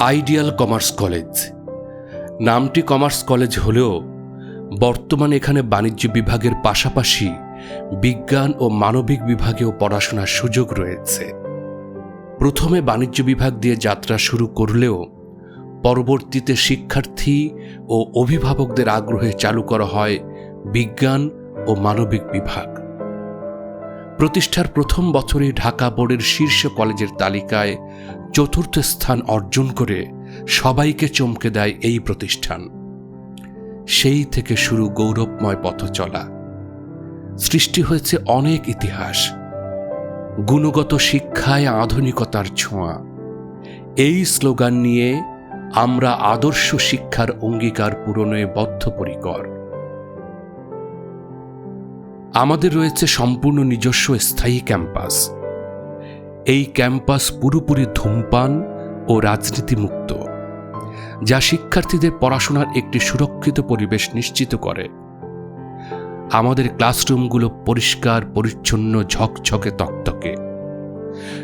Ideal commerce college. নামটি commerce college হলেও বর্তমানে এখানে বাণিজ্য বিভাগের পাশাপাশি বিজ্ঞান ও মানবিক বিভাগেও পড়াশোনার সুযোগ রয়েছে। প্রথমে বাণিজ্য বিভাগ দিয়ে যাত্রা শুরু করলেও পরবর্তীতে শিক্ষার্থী ও অভিভাবকদের আগ্রহে চালু করা হয় বিজ্ঞান ও মানবিক বিভাগ। প্রতিষ্ঠার প্রথম বছরে ঢাকা বোর্ডের শীর্ষ কলেজের তালিকায় চতুর্থ স্থান অর্জন করে সবাইকে চমকে দেয় এই প্রতিষ্ঠান। সেই থেকে শুরু গৌরবময় পথ চলা। সৃষ্টি হয়েছে অনেক ইতিহাস। গুণগত শিক্ষায় আধুনিকতার ছোঁয়া। এই স্লোগান নিয়ে আমরা আদর্শ শিক্ষার অঙ্গীকার পূরণে বদ্ধপরিকর। আমাদের রয়েছে সম্পূর্ণ নিজস্ব স্থায়ী ক্যাম্পাস। এই ক্যাম্পাস পুরোপুরি ধূমপান ও রাজনীতিমুক্ত, যা শিক্ষার্থীদের পড়াশোনার একটি সুরক্ষিত পরিবেশ নিশ্চিত করে। আমাদের ক্লাসরুমগুলো পরিষ্কার, পরিচ্ছন্ন, ঝকঝকে, তকতকে।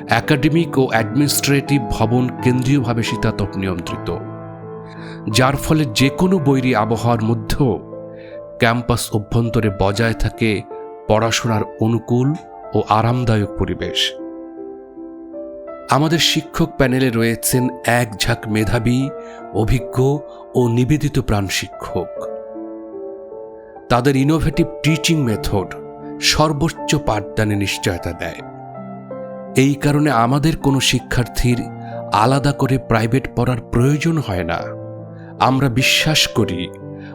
একাডেমিক ও অ্যাডমিনিস্ট্রেটিভ ভবন কেন্দ্রীয়ভাবে শীতাতপ নিয়ন্ত্রিত, যার ফলে যে কোনো বৈরী আবহাওয়ার মধ্যেও ক্যাম্পাস অভ্যন্তরে বজায় থাকে পড়াশোনার অনুকূল ও আরামদায়ক পরিবেশ। আমাদের শিক্ষক প্যানেলে রয়েছেন এক ঝাঁক মেধাবী, অভিজ্ঞ ও নিবেদিত প্রাণ শিক্ষক। তাদের ইনোভেটিভ টিচিং মেথড সর্বোচ্চ পাঠদানে নিশ্চয়তা দেয়। এই কারণে আমাদের কোনো শিক্ষার্থীর আলাদা করে প্রাইভেট পড়ার প্রয়োজন হয় না। আমরা বিশ্বাস করি,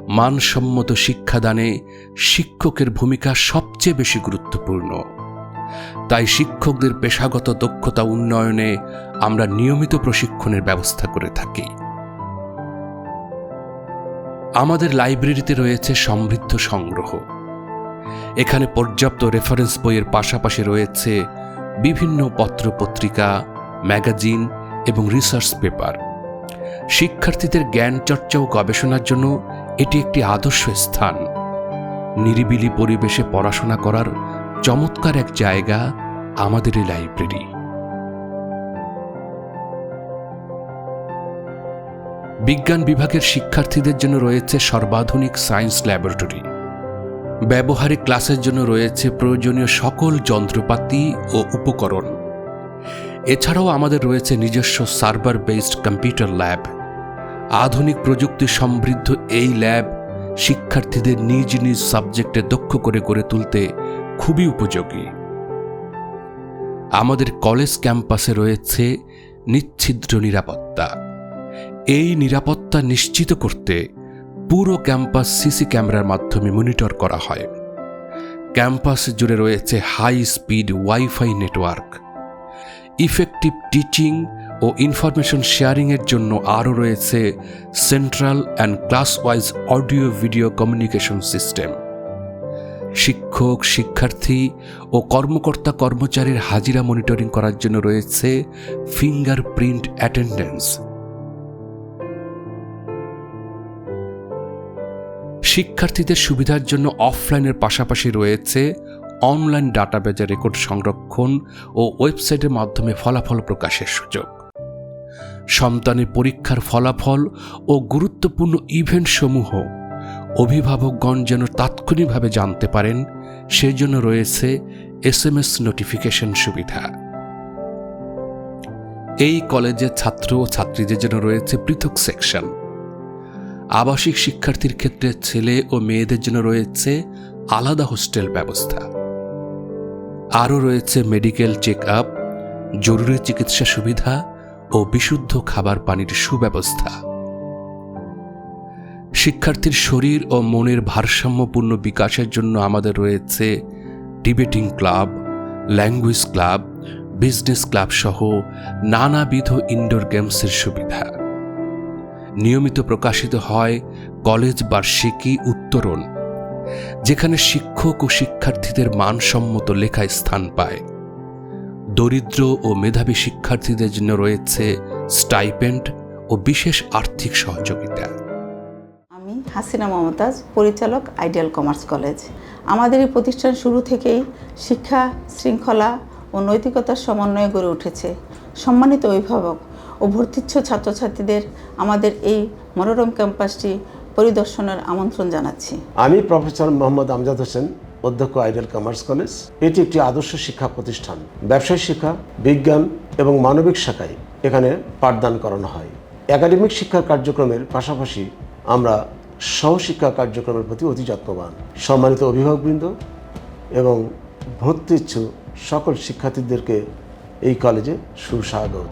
মানসম্মত শিক্ষাদানে শিক্ষকের ভূমিকা সবচেয়ে বেশি গুরুত্বপূর্ণ। তাই শিক্ষকদের পেশাগত দক্ষতা উন্নয়নে আমরা নিয়মিত প্রশিক্ষণের ব্যবস্থা করে থাকি। আমাদের লাইব্রেরিতে রয়েছে সমৃদ্ধ সংগ্রহ। এখানে পর্যাপ্ত রেফারেন্স বইয়ের পাশাপাশি রয়েছে বিভিন্ন পত্রপত্রিকা, ম্যাগাজিন এবং রিসার্চ পেপার। শিক্ষার্থীদের জ্ঞান চর্চা ও গবেষণার জন্য এটি একটি আদর্শ স্থান। নিরিবিলি পরিবেশে পড়াশোনা করার চমৎকার এক জায়গা আমাদের এই লাইব্রেরি। বিজ্ঞান বিভাগের শিক্ষার্থীদের জন্য রয়েছে সর্বাধুনিক সায়েন্স ল্যাবরেটরি। ব্যবহারিক ক্লাসের জন্য রয়েছে প্রয়োজনীয় সকল যন্ত্রপাতি ও উপকরণ। এছাড়াও আমাদের রয়েছে নিজস্ব সার্ভার বেসড কম্পিউটার ল্যাব। আধুনিক প্রযুক্তি সমৃদ্ধ এই ল্যাব শিক্ষার্থীদের নিজ নিজ সাবজেক্টে দক্ষ করে গড়ে তুলতে খুবই উপযোগী। আমাদের কলেজ ক্যাম্পাসে রয়েছে নিচ্ছিদ্র নিরাপত্তা। এই নিরাপত্তা নিশ্চিত করতে পুরো ক্যাম্পাস সিসি ক্যামেরার মাধ্যমে মনিটর করা হয়। ক্যাম্পাস জুড়ে রয়েছে high speed wifi network. Effective teaching ও ইনফরমেশন শেয়ারিংয়ের জন্য আরও রয়েছে central and class wise audio video communication system. শিক্ষক, শিক্ষার্থী ও কর্মকর্তা কর্মচারীর হাজিরা মনিটরিং করার জন্য রয়েছে ফিঙ্গারপ্রিন্ট অ্যাটেন্ডেন্স। শিক্ষার্থীদের সুবিধার জন্য অফলাইনের পাশাপাশি রয়েছে অনলাইন ডাটাবেজের রেকর্ড সংরক্ষণ ও ওয়েবসাইটের মাধ্যমে ফলাফল প্রকাশের সুযোগ। সন্তানের পরীক্ষার ফলাফল ও গুরুত্বপূর্ণ ইভেন্ট সমূহ অভিভাবকগণ যেন তাৎক্ষণিকভাবে জানতে পারেন, সেজন্য রয়েছে এস এম এস নোটিফিকেশন সুবিধা। এই কলেজের ছাত্র ও ছাত্রীদের জন্য রয়েছে পৃথক সেকশন। আবাসিক শিক্ষার্থীর ক্ষেত্রে ছেলে ও মেয়েদের জন্য রয়েছে আলাদা হোস্টেল ব্যবস্থা। আরও রয়েছে মেডিকেল চেক আপ জরুরি চিকিৎসা সুবিধা ও বিশুদ্ধ খাবার পানির সুব্যবস্থা। শিক্ষার্থীর শরীর ও মনের ভারসাম্যপূর্ণ বিকাশের জন্য আমাদের রয়েছে debating club, language club, business club সহ নানাবিধ ইনডোর গেমসের সুবিধা। নিয়মিত প্রকাশিত হয় কলেজ বার্ষিকী উত্তরণ, যেখানে শিক্ষক ও শিক্ষার্থীদের মানসম্মত লেখায় স্থান পায়। দরিদ্র ও মেধাবী শিক্ষার্থীদের জন্য রয়েছে স্টাইপেন্ড ও বিশেষ আর্থিক সহযোগিতা। হাসিনা মমতাজ, পরিচালক আইডিয়াল কমার্স কলেজ। আমাদের এই প্রতিষ্ঠান শুরু থেকেই শিক্ষা, শৃঙ্খলা ও নৈতিকতার সমন্বয়ে গড়ে উঠেছে। সম্মানিত অভিভাবক ও ভর্তিচ্ছ ছাত্রছাত্রীদের আমাদের এই মনোরম ক্যাম্পাসটি পরিদর্শনের আমন্ত্রণ জানাচ্ছি। আমি প্রফেসর মোহাম্মদ আমজাদ হোসেন, অধ্যক্ষ আইডিয়াল কমার্স কলেজ। এটি একটি আদর্শ শিক্ষা প্রতিষ্ঠান। ব্যবসায় শিক্ষা, বিজ্ঞান এবং মানবিক শাখায় এখানে পাঠদান করানো হয়। একাডেমিক শিক্ষার কার্যক্রমের পাশাপাশি আমরা সহশিক্ষা কার্যক্রমের প্রতি অতি যত্নবান। সম্মানিত অভিভাবকবৃন্দ এবং ভর্তি ইচ্ছুক সকল শিক্ষার্থীদেরকে এই কলেজে সুস্বাগত